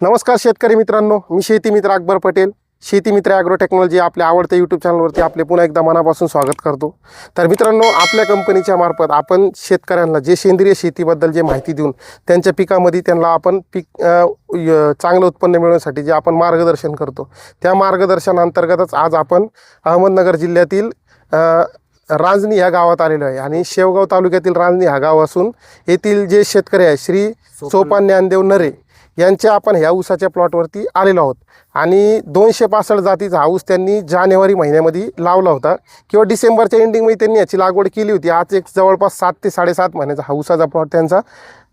नमस्कार शेतकरी मित्रांनो मी शेती मित्र अकबर पटेल. शेती मित्र ॲग्रो टेक्नॉलॉजी आपल्या आवडत्या यूट्यूब चॅनलवरती आपले पुन्हा एकदा मनापासून स्वागत करतो. तर मित्रांनो आपल्या कंपनीच्या मार्फत आपण शेतकऱ्यांना जे सेंद्रिय शेतीबद्दल जे माहिती देऊन त्यांच्या पिकामध्ये त्यांना आपण पीक चांगलं उत्पन्न मिळवण्यासाठी जे आपण मार्गदर्शन करतो त्या मार्गदर्शनांतर्गतच आज आपण अहमदनगर जिल्ह्यातील रांजणी ह्या गावात आलेलो आहे. आणि शेवगाव तालुक्यातील रांजणी हा गाव असून येथील जे शेतकरी आहे श्री सोपान ज्ञानदेव नरे यांच्या आपण ह्या ऊसाच्या प्लॉटवरती आलेलो आहोत. आणि दोनशे पासष्ट जातीचा हा ऊस त्यांनी जानेवारी महिन्यामध्ये लावला होता. किंवा डिसेंबरच्या एंडिंगमध्ये त्यांनी याची लागवड केली होती. आज एक जवळपास सात ते साडेसात महिन्याचा हा ऊसाचा प्लॉट त्यांचा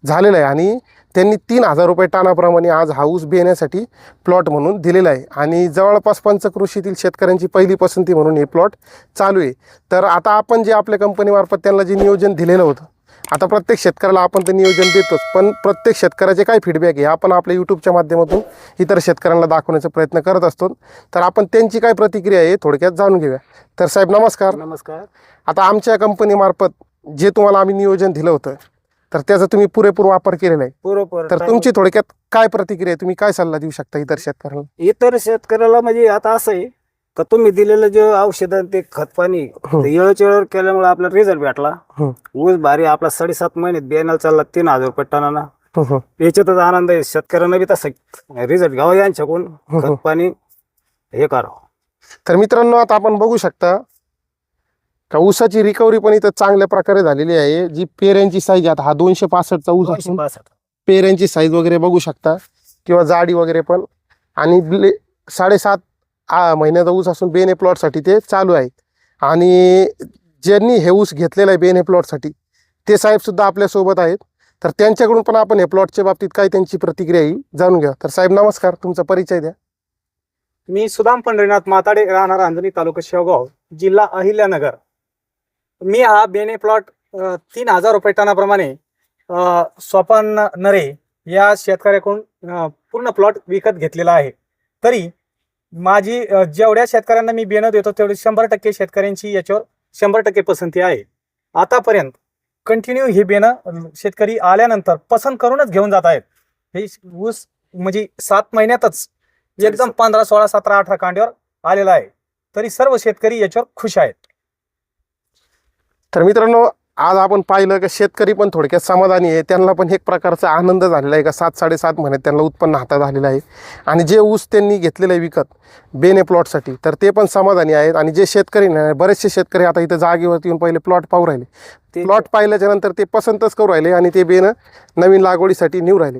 झालेला आहे. आणि त्यांनी तीन हजार रुपये टानाप्रमाणे आज हा ऊस बियाण्यासाठी प्लॉट म्हणून दिलेला आहे. आणि जवळपास पंचकृषीतील शेतकऱ्यांची पहिली पसंती म्हणून हे प्लॉट चालू आहे. तर आता आपण जे आपल्या कंपनीमार्फत त्यांना जे नियोजन दिलेलं होतं आता प्रत्येक शेतकऱ्याला आपण ते नियोजन देतोच पण प्रत्येक शेतकऱ्याचे काय फीडबॅक आहे आपण आपल्या यूट्यूबच्या माध्यमातून इतर शेतकऱ्यांना दाखवण्याचा प्रयत्न करत असतो. तर आपण त्यांची काय प्रतिक्रिया आहे थोडक्यात जाणून घेऊया. तर साहेब नमस्कार. नमस्कार. आता आमच्या कंपनीमार्फत जे तुम्हाला आम्ही नियोजन दिलं होतं तर त्याचा तुम्ही पुरेपूर वापर केलेला आहे. बरोबर तर तुमची थोडक्यात काय प्रतिक्रिया आहे? तुम्ही काय सल्ला देऊ शकता इतर शेतकऱ्यांना? इतर शेतकऱ्याला म्हणजे आता असं आहे का तुम्ही दिलेलं जे औषध ते खत पाणी हं. ते वेळोच्या वेळेवर केल्यामुळे आपला रिझल्ट भेटला हं. ऊस भारी आपला साडेसात महिन्यात बियाण्याला चालला तीन हजार रुपये टनाना हं, हं. याच्यातच आनंद आहे शेतकऱ्यांना बी तसं रिझल्ट घ्यावा यांच्याकडून हं. खत पाणी हे करावं तर मित्रांनो आता आपण बघू शकता का ऊसाची रिकव्हरी पण इथं चांगल्या प्रकारे झालेली आहे जी पेऱ्यांची साईज आता हा दोनशे पासष्टचा ऊस असून. पेऱ्यांची साईज वगैरे बघू शकता किंवा जाडी वगैरे पण आणि साडेसात आ महिन्याचा ऊस असून बेने प्लॉटसाठी ते चालू आहे. आणि ज्यांनी हे ऊस घेतलेला आहे बेने प्लॉटसाठी ते साहेबसुद्धा आपल्यासोबत आहेत. तर त्यांच्याकडून पण आपण हे प्लॉटच्या बाबतीत काय त्यांची प्रतिक्रिया येईल जाणून घ्या. तर साहेब नमस्कार. तुमचा परिचय द्या. मी सुदाम पंढरीनाथ माताडे राहणार अंजनी तालुका शेवगाव जिल्हा अहिल्यानगर. मी हा बेने प्लॉट तीन हजार रुपये टनाप्रमाणे स्वपन नरे या शेतकऱ्याकडून पूर्ण प्लॉट विकत घेतलेला आहे. तरी माझी जेवढ्या शेतकऱ्यांना मी बेणं देतो तेवढी शंभर टक्के शेतकऱ्यांची याच्यावर शंभर टक्के पसंती आहे. आतापर्यंत कंटिन्यू हे बेणं अ, शेतकरी आल्यानंतर पसंत करूनच घेऊन जात आहेत. हे ऊस म्हणजे सात महिन्यातच एकदम पंधरा सोळा सतरा अठरा कांड्यावर आलेला आहे. तरी सर्व शेतकरी याच्यावर खुश आहेत. तर मित्रांनो आज आपण पाहिलं की शेतकरी पण थोडक्यात समाधानी आहे. त्यांना पण एक प्रकारचा आनंद झालेला आहे का? सात साडेसात महिन्यात त्यांना उत्पन्न हातात आलेलं आहे. आणि जे ऊस त्यांनी घेतलेलं आहे विकत बेने प्लॉटसाठी तर ते पण समाधानी आहेत. आणि जे शेतकरी नाही बरेचसे शेतकरी आता इथं जागेवरती येऊन पहिले प्लॉट पाहू राहिले. ते प्लॉट पाहिल्याच्या नंतर ते पसंतच करू राहिले आणि ते बेनं नवीन लागवडीसाठी नेऊ राहिले.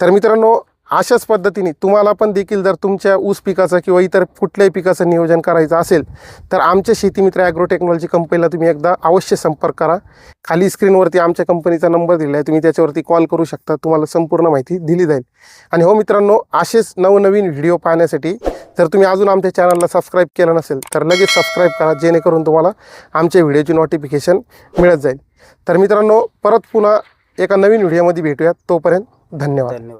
तर मित्रांनो अशाच पद्धतीने तुम्हाला पण देखील जर तुमच्या ऊस पिकाचं किंवा इतर कुठल्याही पिकाचं नियोजन करायचं असेल तर आमच्या शेतीमित्र ॲग्रो टेक्नॉलॉजी कंपनीला तुम्ही एकदा अवश्य संपर्क करा. खाली स्क्रीनवरती आमच्या कंपनीचा नंबर दिला आहे तुम्ही त्याच्यावरती कॉल करू शकता तुम्हाला संपूर्ण माहिती दिली जाईल. आणि हो मित्रांनो असेच नवनवीन व्हिडिओ पाहण्यासाठी जर तुम्ही अजून आमच्या चॅनलला सबस्क्राईब केलं नसेल तर लगेच सबस्क्राईब करा जेणेकरून तुम्हाला आमच्या व्हिडिओची नोटिफिकेशन मिळत जाईल. तर मित्रांनो परत पुन्हा एका नवीन व्हिडिओमध्ये भेटूयात. तोपर्यंत धन्यवाद. धन्यवाद.